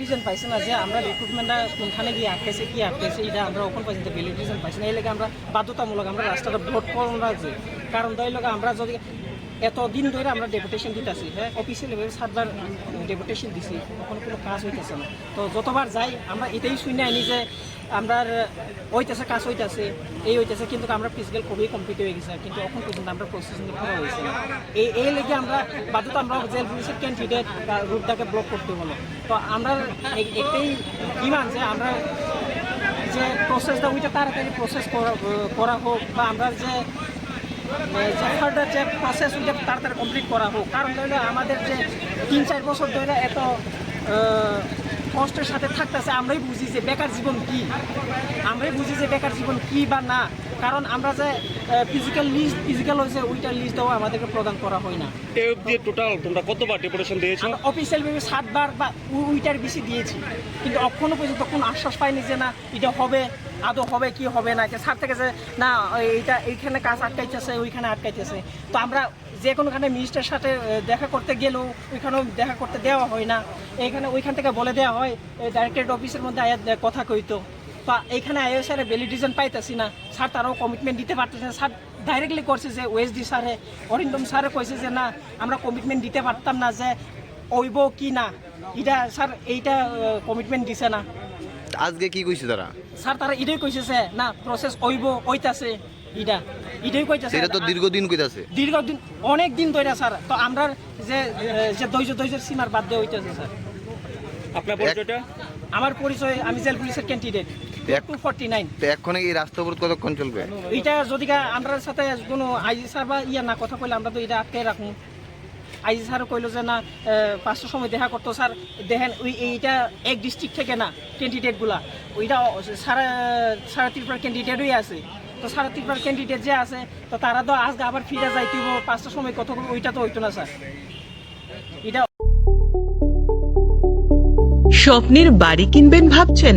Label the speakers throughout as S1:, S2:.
S1: Reason পাইছে না যে আমরা রিক্রুটমেন্টটা কোনখানে গিয়ে আটকেছে, কি আটকেছে, এটা আমরা ওখান পাইছি ভ্যালিড রিজন পাইছি না। এই লাগে আমরা বাধ্যতামূলক আমরা রাস্তাটা ব্লক করুন রাখছি কারণ তাই লোক আমরা যদি এতদিন ধরে আমরা ডেপুটেশন দিতেছি হ্যাঁ? অফিসিয়াল লেভেল সাতবার ডেপুটেশন দিছি তখন কোনো কাজ হইতেছে না। তো যতবার যাই, আমরা এটাই শুনে আনি যে আমরা হইতেছে, কাজ হইতেছে, এই হইতেছে, কিন্তু আমরা ফিজিক্যাল খুবই কমপ্লিট হয়ে গেছে, কিন্তু এখন পর্যন্ত আমরা প্রসেসিং করা হয়েছে এই এই লেগে আমরা বাধ্যতা আমরা জেল পুলিশের ক্যান্ডিডেট রুটটাকে ব্লক করতে হলো। তো আমরা একটাই ডিমান্ড যে আমরা যে প্রসেসটা ওইটা তাড়াতাড়ি প্রসেস করা হোক বা আমরা যে যে ফার্দার যে প্রসেস ওইটা তাড়াতাড়ি কমপ্লিট করা হোক। কারণ ধরলে আমাদের যে তিন চার বছর ধরে এত কষ্টের সাথে থাকতেছে, আমরাই বুঝি যে বেকার জীবন কি। আমরাই বুঝি যে বেকার জীবন কি বা না। কারণ আমরা যে ফিজিক্যাল লিস্ট ফিজিক্যাল হয়েছে ওইটার লিস্টটাও আমাদেরকে প্রদান করা হয় না।
S2: এই অবধি টোটাল তোমরা কতবার ডেপুটেশন দিয়েছ?
S1: অফিসিয়াল ভাবে সাতবার বা উইটার বেশি দিয়েছি। কিন্তু এখনও পর্যন্ত কোনো আশ্বাস পাইনি যে না এটা হবে আদৌ হবে কি হবে না। যে স্যার থেকে যে না এইটা এইখানে কাজ আটকাইতেছে ওইখানে আটকাইতেছে। তো আমরা যে কোনোখানে মিনিস্টারের সাথে দেখা করতে গেলেও ওইখানেও দেখা করতে দেওয়া হয় না। এইখানে ওইখান থেকে বলে দেওয়া হয় ডাইরেক্টরেট অফিসের মধ্যে আয়া কথা কইতো। এইখানে আইও স্যারে ভ্যালিডিশন পাইতেছি না। স্যার তারাও কমিটমেন্ট দিতে পারতেছে না। স্যার ডাইরেক্টলি করছে যে ওএসডি স্যারে অরিন্দম স্যারে কইছে যে না আমরা কমিটমেন্ট দিতে পারতাম না যে ওইব কি না। এটা স্যার এইটা কমিটমেন্ট দিছে না।
S3: আজকে কি কইছে তারা?
S1: স্যার তারা এটাই কইছে যে না প্রসেস ওইব ওইতাছে ইটা এটাই কইতাছে
S3: সেটা তো দীর্ঘদিন কইতাছে।
S1: দীর্ঘদিন অনেক দিন ধরে স্যার। তো আমরা যে যে ধৈর্য ধৈর্যের সীমার বাদ দিয়ে হইতেছে স্যার।
S2: আপনার পরিচয়টা?
S1: আমার পরিচয় আমি জেল পুলিশের ক্যান্ডিডেট
S3: এখন এই রাস্তা অবরোধ কতক্ষণ চলবে?
S1: এইটা যদি আমরা সাথে কোনো আইজি স্যার বা ইয়া না কথা কইলে আমরা তো এটা আটকে রাখুন আইজি স্যারও কইলো যে না পাঁচটার সময় দেখা করতো স্যার। দেখেন ওই এইটা এক ডিস্ট্রিক্ট থেকে না ক্যান্ডিডেটগুলা ওইটা সারা সারা ত্রিপুরার ক্যান্ডিডেটই আছে। তো সারা ত্রিপুরার ক্যান্ডিডেট যে আছে তো তারা তো আজকে আবার ফিরে যাইতে পাঁচটার সময় কত ওইটা তো হইতো না স্যার। এটা
S4: স্বপ্নের বাড়ি কিনবেন ভাবছেন?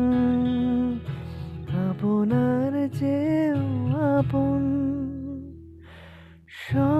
S5: আপনার যে আপন কমল